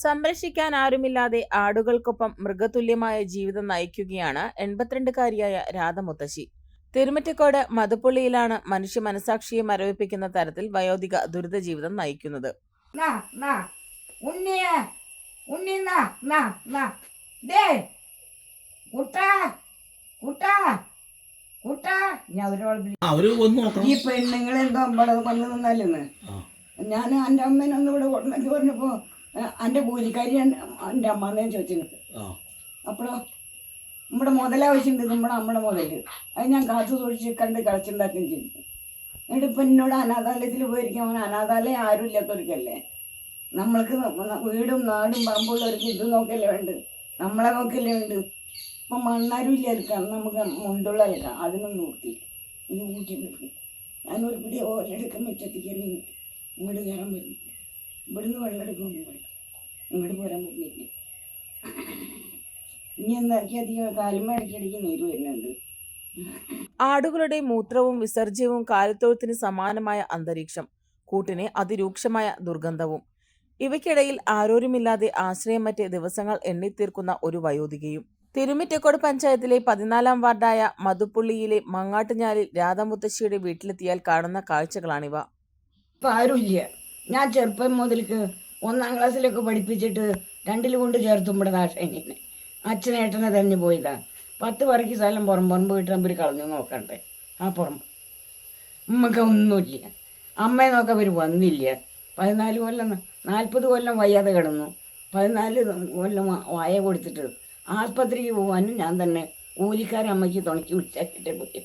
സംരക്ഷിക്കാൻ ആരുമില്ലാതെ ആടുകൾക്കൊപ്പം മൃഗതുല്യമായ ജീവിതം നയിക്കുകയാണ് എൺപത്തിരണ്ടുകാരിയായ രാധമുത്തശ്ശി. തിരുമറ്റക്കോട് മധുപ്പുള്ളിയിലാണ് മനുഷ്യ മനസാക്ഷിയെ മരവിപ്പിക്കുന്ന തരത്തിൽ വയോധിക ദുരിത ജീവിതം നയിക്കുന്നത്. നാ നാ ഉണ്ണിയെ ഉണ്ണി നാ നാ നാ. ദേ കുട്ടാ കുട്ടാ കുട്ടാ. ഞാൻ അവരോട് വിളി- അവർ വന്ന് നോക്കണം. ഈ നിന്നല്ലെന്ന് ഞാൻ എന്റെ അമ്മേനെ ഒന്ന് ഇവിടെ കൊണ്ടുവന്ന് പറഞ്ഞപ്പോൾ എന്റെ കൂലിക്കാരി എന്റെ അമ്മന്നേ ചോദിച്ചിട്ടുണ്ട് അപ്പോഴോ നമ്മുടെ മുതലാവശ്യമുണ്ട് നമ്മുടെ നമ്മുടെ മുതൽ. അത് ഞാൻ കാത്തു സൂക്ഷിച്ച് കണ്ട് കളിച്ചുണ്ടാക്കുകയും ചെയ്തു. എന്നിട്ട് ഇപ്പം എന്നോട് അനാഥാലയത്തിൽ പോയിരിക്കാൻ അവൻ അനാഥാലയം ആരും ഇല്ലാത്തവർക്കല്ലേ? നമ്മൾക്ക് വീടും നാടും പറമ്പുള്ളവർക്ക് ഇത് നോക്കല്ലേ വേണ്ട നമ്മളെ നോക്കല്ലേ ഉണ്ട് ഇപ്പം മണ്ണാരും ഇല്ല നമുക്ക് മുണ്ടുള്ള എടുക്കാം അതിനും നോക്കി ഇത് കൂട്ടി നോക്കി ഞാനൊരു പിടി ഓലെടുക്കാൻ മുറ്റത്തേക്ക് ഇങ്ങോട്ട് കയറാൻ പറ്റില്ല ഇവിടുന്ന് വെള്ളം എടുക്കുമ്പോൾ ഇങ്ങോട്ട് പോരാൻ പറ്റില്ല ഇനി എന്താക്കി അധികം ഇടയ്ക്കിടയ്ക്ക് നീര് വരുന്നുണ്ട്. ആടുകളുടെ മൂത്രവും വിസർജ്യവും കാലിത്തൊഴുത്തിന് സമാനമായ അന്തരീക്ഷം കൂട്ടിന് അതിരൂക്ഷമായ ദുർഗന്ധവും. ഇവയ്ക്കിടയിൽ ആരോരുമില്ലാതെ ആശ്രയം മറ്റ് ദിവസങ്ങൾ എണ്ണിത്തീർക്കുന്ന ഒരു വയോധികയും. തിരുമിറ്റക്കോട് പഞ്ചായത്തിലെ പതിനാലാം വാർഡായ മധുപ്പുള്ളിയിലെ മങ്ങാട്ടുഞ്ഞാലിൽ രാധാമുത്തശ്ശിയുടെ വീട്ടിലെത്തിയാൽ കാണുന്ന കാഴ്ചകളാണിവ. ആരുമില്ല. ഞാൻ ചെറുപ്പം മുതൽക്ക് ഒന്നാം ക്ലാസ്സിലൊക്കെ പഠിപ്പിച്ചിട്ട് രണ്ടിൽ കൊണ്ട് ചേർത്തും ഇവിടെ ദാക്ഷേനെ അച്ഛനേട്ടനെ തന്നെ പോയതാ. പത്ത് പറയ്ക്ക് സ്ഥലം പുറം പുറമ്പ് വീട്ടിൽ കളഞ്ഞു നോക്കണ്ടേ. ആ പുറമ്പ് ഉമ്മക്ക് ഒന്നുമില്ല. അമ്മയെ നോക്കാൻ അവർ വന്നില്ല. പതിനാല് കൊല്ലം നാൽപ്പത് കൊല്ലം വയ്യാതെ കിടന്നു. പതിനാല് കൊല്ലം വായ കൊടുത്തിട്ട് ആസ്പത്രിക്ക് പോകാനും ഞാൻ തന്നെ കൂലിക്കാരൻ അമ്മയ്ക്ക് തുണക്കി വിളിച്ചാക്കിട്ടേ പോയി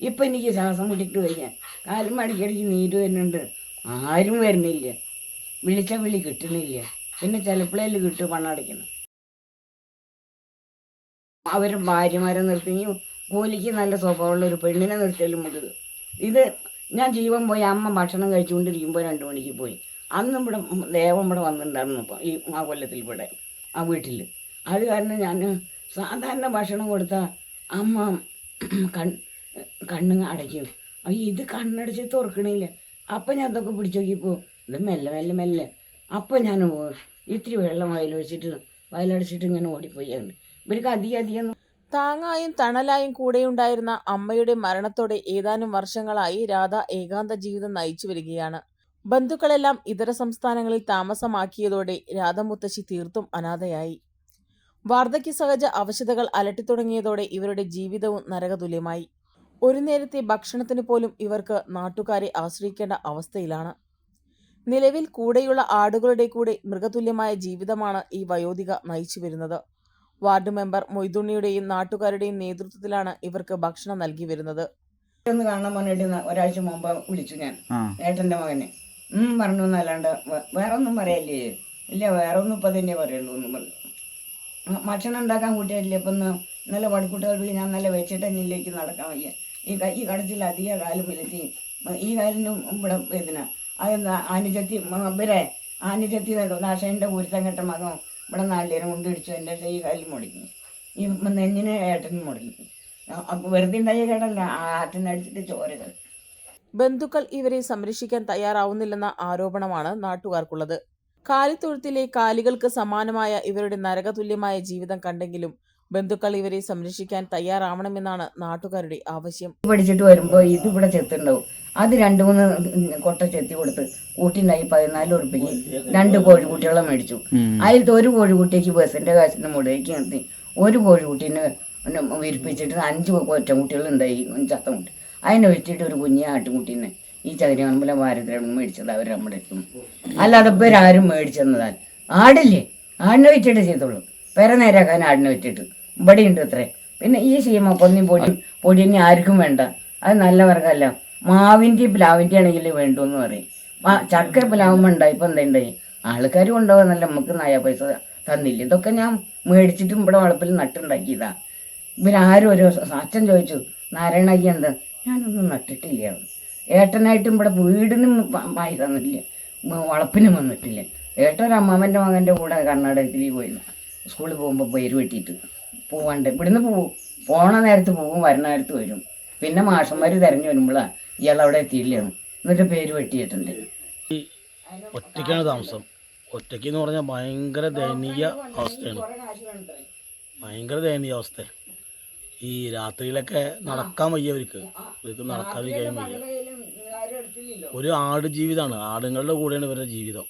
ഇപ്പം എനിക്ക് ശ്വാസം മുട്ടിട്ട് വയ്യ. കാലും അടിക്കടിക്ക് നീര് വരുന്നുണ്ട്. ആരും വരുന്നില്ല. വിളിച്ച വിളി കിട്ടുന്നില്ല. പിന്നെ ചിലപ്പോഴേലും കിട്ടും പണം അടയ്ക്കണം അവർ ഭാര്യമാരെ നിർത്തിയും കൂലിക്ക് നല്ല സ്വഭാവമുള്ള ഒരു പെണ്ണിനെ നിർത്തിയാലും മുതൽ ഇത് ഞാൻ ജീവൻ പോയി അമ്മ ഭക്ഷണം കഴിച്ചുകൊണ്ടിരിക്കുമ്പോൾ രണ്ട് മണിക്ക് പോയി. അന്ന് ഇവിടെ ദേവം ഇവിടെ വന്നിട്ടുണ്ടായിരുന്നു ഇപ്പം ഈ ആ കൊല്ലത്തിൽ ഇവിടെ ആ വീട്ടിൽ അത് കാരണം ഞാൻ സാധാരണ ഭക്ഷണം കൊടുത്താൽ അമ്മ കൺ കണ്ണ് അടയ്ക്കും. ഇത് കണ്ണടച്ച് തുറക്കണില്ല. അപ്പം ഞാൻ അതൊക്കെ പിടിച്ചു നോക്കിയപ്പോൾ ഇത് മെല്ലെ മെല്ലെ മെല്ലെ. അപ്പം ഞാൻ ഇത്തിരി വെള്ളം വയലൊഴിച്ചിട്ട് വയലടിച്ചിട്ട് ഇങ്ങനെ ഓടിപ്പോയാണ് ഇവർക്ക് അധികം അധികം താങ്ങായും തണലായും കൂടെയുണ്ടായിരുന്ന അമ്മയുടെ മരണത്തോടെ ഏതാനും വർഷങ്ങളായി രാധ ഏകാന്ത ജീവിതം നയിച്ചു വരികയാണ്. ബന്ധുക്കളെല്ലാം ഇതര സംസ്ഥാനങ്ങളിൽ താമസമാക്കിയതോടെ രാധമുത്തശ്ശി തീർത്തും അനാഥയായി. വാർദ്ധക്യ സഹജ അവശതകൾ അലട്ടിത്തുടങ്ങിയതോടെ ഇവരുടെ ജീവിതവും നരകതുല്യമായി. ഒരു നേരത്തെ ഭക്ഷണത്തിന് പോലും ഇവർക്ക് നാട്ടുകാരെ ആശ്രയിക്കേണ്ട അവസ്ഥയിലാണ്. നിലവിൽ കൂടെയുള്ള ആടുകളുടെ കൂടെ മൃഗതുല്യമായ ജീവിതമാണ് ഈ വയോധിക നയിച്ചു വരുന്നത്. വാർഡ് മെമ്പർ മൊയ്തുണ്ണിയുടെയും നാട്ടുകാരുടെയും നേതൃത്വത്തിലാണ് ഇവർക്ക് ഭക്ഷണം നൽകി വരുന്നത്. ഒന്ന് കാണാൻ പറഞ്ഞിട്ട് ന- ഒരാഴ്ച മുമ്പ് വിളിച്ചു ഞാൻ. ഏട്ടന്റെ മകനെ. ഉം പറഞ്ഞു എന്നല്ലാണ്ട് വേറെ ഒന്നും പറയല്ലേ? ഇല്ല വേറെ ഒന്നും ഇപ്പം തന്നെ പറയുള്ളൂ എന്നും പറഞ്ഞു. ഭക്ഷണം ഉണ്ടാക്കാൻ കൂട്ടിയിട്ടില്ല ഇപ്പം നല്ല പടിക്കുട്ടികൾക്ക് ഞാൻ നല്ല വെച്ചിട്ട് എന്നിലേക്ക് നടക്കാൻ വയ്യ. ഈ കൈ ഈ കടത്തിൽ അധിക കാലം വിലത്തി ഈ കാലിനും ഇവിടെ വേദന അത് അനുജത്തി ഇവരെ അനുജത്തി നാശേന്റെ പൂരത്തം കെട്ട മകം ഇവിടെ നാളിലേരം കൊണ്ട് ഇടിച്ചു എന്റെ ഈ കാലിൽ മുടങ്ങി. ഈ നെഞ്ഞിന് ഏട്ടനും മുടങ്ങി. വെറുതെ ഉണ്ടായ കേടല്ല ആറ്റിനടിച്ചിട്ട് ചോരകൾ. ബന്ധുക്കൾ ഇവരെ സംരക്ഷിക്കാൻ തയ്യാറാവുന്നില്ലെന്ന ആരോപണമാണ് നാട്ടുകാർക്കുള്ളത്. കാലിത്തൊഴുത്തിലെ കാലികൾക്ക് സമാനമായ ഇവരുടെ നരകതുല്യമായ ജീവിതം കണ്ടെങ്കിലും ബന്ധുക്കൾ ഇവരെ സംരക്ഷിക്കാൻ തയ്യാറാവണമെന്നാണ് നാട്ടുകാരുടെ ആവശ്യം. പഠിച്ചിട്ട് വരുമ്പോ ഇത് ഇവിടെ ചെത്തുണ്ടാവും. അത് രണ്ട് മൂന്ന് കൊട്ട ചെത്തി കൊടുത്ത് കൂട്ടിണ്ടായി പതിനാല് ഉറുപ്പിക്ക് രണ്ട് കോഴിക്കുട്ടികളെ മേടിച്ചു. അതിലത്തെ ഒരു കോഴിക്കുട്ടിക്ക് ബസ്സിന്റെ കാശിന് മുടക്കി നിർത്തി. ഒരു കോഴിക്കുട്ടീനെ വിരിപ്പിച്ചിട്ട് അഞ്ച് കൊറ്റം കുട്ടികൾ ഉണ്ടായി ചത്ത ചത്തമുട്ടി. അതിനെ വെച്ചിട്ട് ഒരു കുഞ്ഞു ആട്ടുകുട്ടീനെ ഈ ചകിരിമമ്പലം വാരത്തിലും മേടിച്ചത് അവർ നമ്മുടെ അല്ലാതെ അല്ലാതെ ആരും മേടിച്ചെന്നതാൽ ആടില്ലേ? ആടിനെ വെച്ചിട്ട് ചെയ്തോളൂ പെര നേരാക്കാൻ ആടിനെ വെച്ചിട്ട്. ഇവിടെ ഉണ്ട് അത്രേ. പിന്നെ ഈ സീമ പൊന്നി പൊടി പൊടിനെ ആർക്കും വേണ്ട. അത് നല്ല വർഗമല്ല മാവിന്റെ പ്ലാവിന്റെ ആണെങ്കിൽ വേണ്ടു എന്ന് പറയും ചക്ക പ്ലാവുമ്പോൾ ഉണ്ടായി ഇപ്പം എന്താ ഉണ്ടായി? ആൾക്കാർ കൊണ്ടുപോകുന്നല്ല നമുക്ക് നായ പൈസ തന്നില്ല. ഇതൊക്കെ ഞാൻ മേടിച്ചിട്ടും ഇവിടെ വളപ്പിൽ നട്ടുണ്ടാക്കിയതാ. ഇവരാരും ഓരോ അച്ഛൻ ചോദിച്ചു നാരായണയ്യ എന്താ? ഞാനൊന്നും നട്ടിട്ടില്ല. ഏട്ടനായിട്ടും ഇവിടെ വീടിനും പായി തന്നിട്ടില്ല. വളപ്പിനും വന്നിട്ടില്ല. ഏട്ടൻ ഒരു മകന്റെ കൂടെ കർണാടകത്തിൽ പോയി. സ്കൂളിൽ പോകുമ്പോൾ പേര് വെട്ടിയിട്ട്. പോവാണ്ട്. ഇവിടുന്ന് പോവും പോണ നേരത്ത് പോവും വരണ നേരത്ത് വരും. പിന്നെ മാഷന്മാർ തിരഞ്ഞു വരുമ്പോഴാണ് ഇയാൾ അവിടെ എത്തിയില്ല എന്നിട്ട് പേര് വെട്ടിയിട്ടുണ്ട്. ഒറ്റയ്ക്കാണ് താമസം. ഒറ്റയ്ക്ക് എന്ന് പറഞ്ഞാൽ ഭയങ്കര ദയനീയ അവസ്ഥയാണ്. ഭയങ്കര ദയനീയ അവസ്ഥ ഈ രാത്രിയിലൊക്കെ നടക്കാൻ വയ്യ അവർക്ക്. ഇവർക്ക് കഴിയാൻ വയ്യ. ഒരു ആട് ജീവിതമാണ് ആടുങ്ങളുടെ കൂടെയാണ് ഇവരുടെ ജീവിതം.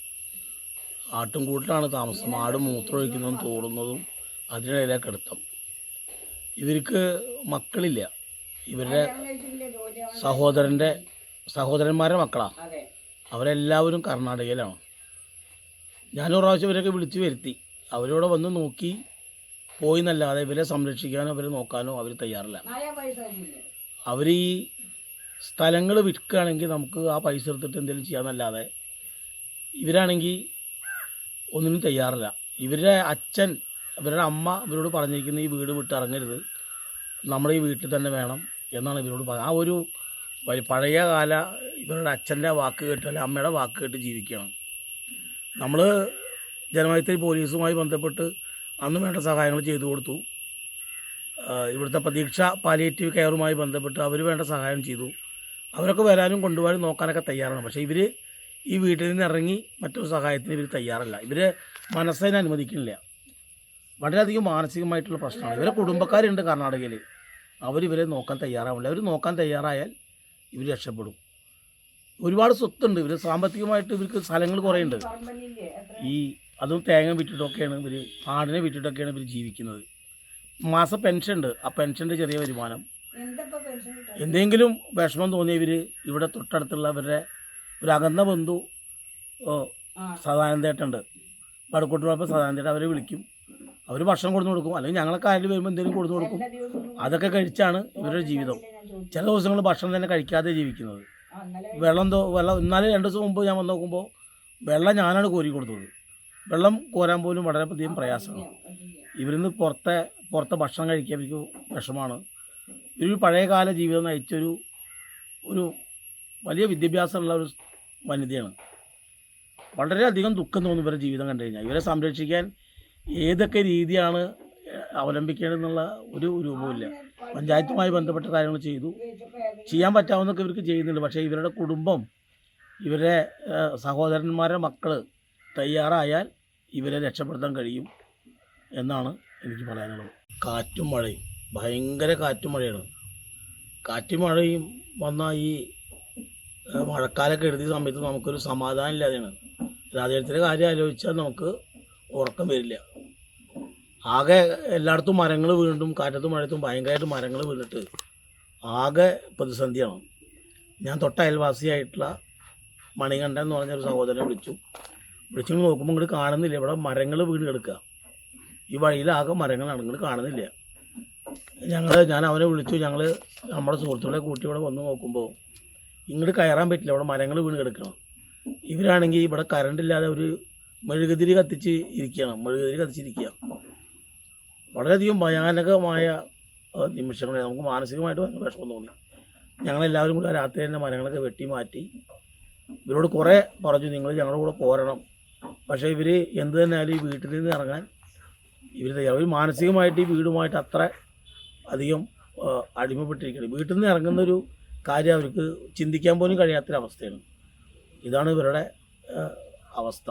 ആട്ടും കൂട്ടിലാണ് താമസം. ആട് മൂത്രം ഒഴിക്കുന്നതും തോടുന്നതും അതിനിടയിലെ കിടത്തം. ഇവർക്ക് മക്കളില്ല. ഇവരുടെ സഹോദരന്റെ സഹോദരന്മാരുടെ മക്കളാണ് അവരെല്ലാവരും കർണാടകയിലാണ്. ഞാനൊരു പ്രാവശ്യം ഇവരൊക്കെ വിളിച്ചു വരുത്തി. അവരിവിടെ വന്ന് നോക്കി പോയി എന്നല്ലാതെ ഇവരെ സംരക്ഷിക്കാനോ അവരെ നോക്കാനോ അവർ തയ്യാറില്ല. അവർ ഈ സ്ഥലങ്ങൾ വിൽക്കുകയാണെങ്കിൽ നമുക്ക് ആ പൈസ എടുത്തിട്ട് എന്തെങ്കിലും ചെയ്യാമെന്നല്ലാതെ ഇവരാണെങ്കിൽ ഒന്നിനും തയ്യാറില്ല. ഇവരുടെ അച്ഛൻ ഇവരുടെ അമ്മ ഇവരോട് പറഞ്ഞിരിക്കുന്ന ഈ വീട് വിട്ട് ഇറങ്ങരുത്. നമ്മുടെ ഈ വീട്ടിൽ തന്നെ വേണം എന്നാണ് ഇവരോട് പറഞ്ഞത്. ആ ഒരു പഴയ കാല ഇവരുടെ അച്ഛന്റെ വാക്ക് കേട്ട് അല്ലെങ്കിൽ അമ്മയുടെ വാക്ക് കേട്ട് ജീവിക്കണം. നമ്മൾ ജനമൈത്രി പോലീസുമായി ബന്ധപ്പെട്ട് അന്ന് വേണ്ട സഹായങ്ങൾ ചെയ്തു കൊടുത്തു. ഇവിടുത്തെ പ്രതീക്ഷ പാലിയേറ്റീവ് കെയറുമായി ബന്ധപ്പെട്ട് അവർ വേണ്ട സഹായം ചെയ്തു. അവരൊക്കെ വരാനും കൊണ്ടുപോകാനും നോക്കാനൊക്കെ തയ്യാറാണ്. പക്ഷേ ഇവർ ഈ വീട്ടിൽ നിന്ന് ഇറങ്ങി മറ്റൊരു സഹായത്തിന് ഇവർ തയ്യാറല്ല. ഇവർ മനസ്സിനെ അനുവദിക്കുന്നില്ല. വളരെയധികം മാനസികമായിട്ടുള്ള പ്രശ്നമാണ്. ഇവരെ കുടുംബക്കാരുണ്ട് കർണാടകയിൽ അവരിവരെ നോക്കാൻ തയ്യാറാവില്ല അവർ നോക്കാൻ തയ്യാറായാൽ ഇവർ രക്ഷപ്പെടും. ഒരുപാട് സ്വത്തുണ്ട്. ഇവർ സാമ്പത്തികമായിട്ട് ഇവർക്ക് സ്ഥലങ്ങൾ കുറേ ഉണ്ട് ഈ അതും തേങ്ങ വിറ്റിട്ടൊക്കെയാണ് ഇവർ ആടിനെ വിറ്റിട്ടൊക്കെയാണ് ഇവർ ജീവിക്കുന്നത്. മാസം പെൻഷൻ ഉണ്ട് ആ പെൻഷന്റെ ചെറിയ വരുമാനം. എന്തെങ്കിലും വിഷമം തോന്നിയ ഇവർ ഇവിടെ തൊട്ടടുത്തുള്ള അവരുടെ ഒരു അകന്ന ബന്ധു സദാനന്ദേട്ടുണ്ട് വടക്കോട്ട് പോയപ്പോൾ സദാനന്ദേട്ട അവരെ വിളിക്കും. അവർ ഭക്ഷണം കൊടുത്തു കൊടുക്കും. അല്ലെങ്കിൽ ഞങ്ങളൊക്കെ ആരും വരുമ്പോൾ എന്തെങ്കിലും കൊടുത്തു കൊടുക്കും. അതൊക്കെ കഴിച്ചാണ് ഇവരുടെ ജീവിതം. ചില ദിവസങ്ങൾ ഭക്ഷണം തന്നെ കഴിക്കാതെ ജീവിക്കുന്നത്. വെള്ളം തോ വെള്ളം ഇന്നലെ രണ്ട് ദിവസം മുമ്പ് ഞാൻ വന്ന് നോക്കുമ്പോൾ വെള്ളം ഞാനാണ് കോരി കൊടുത്തത്. വെള്ളം കോരാൻ പോലും വളരെ അധികം പ്രയാസമാണ്. ഇവരിന്ന് പുറത്തെ പുറത്തെ ഭക്ഷണം കഴിക്കാൻ എനിക്ക് വിഷമാണ് ഇവരൊരു പഴയകാല ജീവിതം നയിച്ചൊരു ഒരു വലിയ വിദ്യാഭ്യാസമുള്ള ഒരു വനിതയാണ്. വളരെയധികം ദുഃഖം തോന്നും ഇവരുടെ ജീവിതം കണ്ടു കഴിഞ്ഞാൽ ഇവരെ സംരക്ഷിക്കാൻ ഏതൊക്കെ രീതിയാണ് അവലംബിക്കേണ്ടതെന്നുള്ള ഒരു രൂപമില്ല പഞ്ചായത്തുമായി ബന്ധപ്പെട്ട കാര്യങ്ങൾ ചെയ്തു. ചെയ്യാൻ പറ്റാവുന്നൊക്കെ ഇവർക്ക് ചെയ്യുന്നുണ്ട്. പക്ഷേ ഇവരുടെ കുടുംബം ഇവരുടെ സഹോദരന്മാരുടെ മക്കൾ തയ്യാറായാൽ ഇവരെ രക്ഷപ്പെടുത്താൻ കഴിയും എന്നാണ് എനിക്ക് പറയാനുള്ളത്. കാറ്റും മഴയും ഭയങ്കര കാറ്റും മഴയാണ്. കാറ്റും മഴയും വന്ന ഈ മഴക്കാലൊക്കെ എഴുതിയ സമയത്ത് നമുക്കൊരു സമാധാനം ഇല്ലാതെയാണ്. രാജ്യത്തിന്റെ കാര്യം ആലോചിച്ചാൽ നമുക്ക് ഉറക്കം വരില്ല. ആകെ എല്ലായിടത്തും മരങ്ങൾ വീണ്ടും കാറ്റത്തും മഴത്തും ഭയങ്കരമായിട്ട് മരങ്ങൾ വീണിട്ട് ആകെ പ്രതിസന്ധിയാണ്. ഞാൻ തൊട്ട അയൽവാസിയായിട്ടുള്ള മണികണ്ഠൻ എന്ന് പറഞ്ഞൊരു സഹോദരനെ വിളിച്ചു. വിളിച്ചു നോക്കുമ്പോൾ ഇങ്ങോട്ട് കാണുന്നില്ല. ഇവിടെ മരങ്ങൾ വീണ് കിടക്കുക ഈ വഴിയിലാകെ മരങ്ങളാണ് ഇങ്ങോട്ട് കാണുന്നില്ല. ഞങ്ങൾ ഞാൻ അവനെ വിളിച്ചു. ഞങ്ങൾ നമ്മുടെ സുഹൃത്തുക്കളെ കൂട്ടി ഇവിടെ വന്ന് നോക്കുമ്പോൾ ഇങ്ങോട്ട് കയറാൻ പറ്റില്ല. ഇവിടെ മരങ്ങൾ വീണ് കിടക്കണം ഇവരാണെങ്കിൽ ഇവിടെ കറണ്ട് ഇല്ലാതെ ഒരു മെഴുകുതിരി കത്തിച്ച് ഇരിക്കുകയാണ് മെഴുകുതിരി കത്തിച്ചിരിക്കുക വളരെയധികം ഭയാനകമായ നിമിഷങ്ങളെ നമുക്ക് മാനസികമായിട്ട് ഭയങ്കര വിഷമം തോന്നി. ഞങ്ങളെല്ലാവരും കൂടി രാത്രി തന്നെ മരങ്ങളൊക്കെ വെട്ടി മാറ്റി. ഇവരോട് കുറേ പറഞ്ഞു നിങ്ങൾ ഞങ്ങളുടെ കൂടെ പോരണം. പക്ഷേ ഇവർ എന്ത് തന്നെ ആയാലും ഈ വീട്ടിൽ നിന്ന് ഇറങ്ങാൻ ഇവർ അവർ മാനസികമായിട്ട് ഈ വീടുമായിട്ട് അത്ര അധികം അടിമപ്പെട്ടിരിക്കുകയാണ് വീട്ടിൽ നിന്ന് ഇറങ്ങുന്ന ഒരു കാര്യം അവർക്ക് ചിന്തിക്കാൻ പോലും കഴിയാത്തൊരവസ്ഥയാണ്. ഇതാണ് ഇവരുടെ അവസ്ഥ.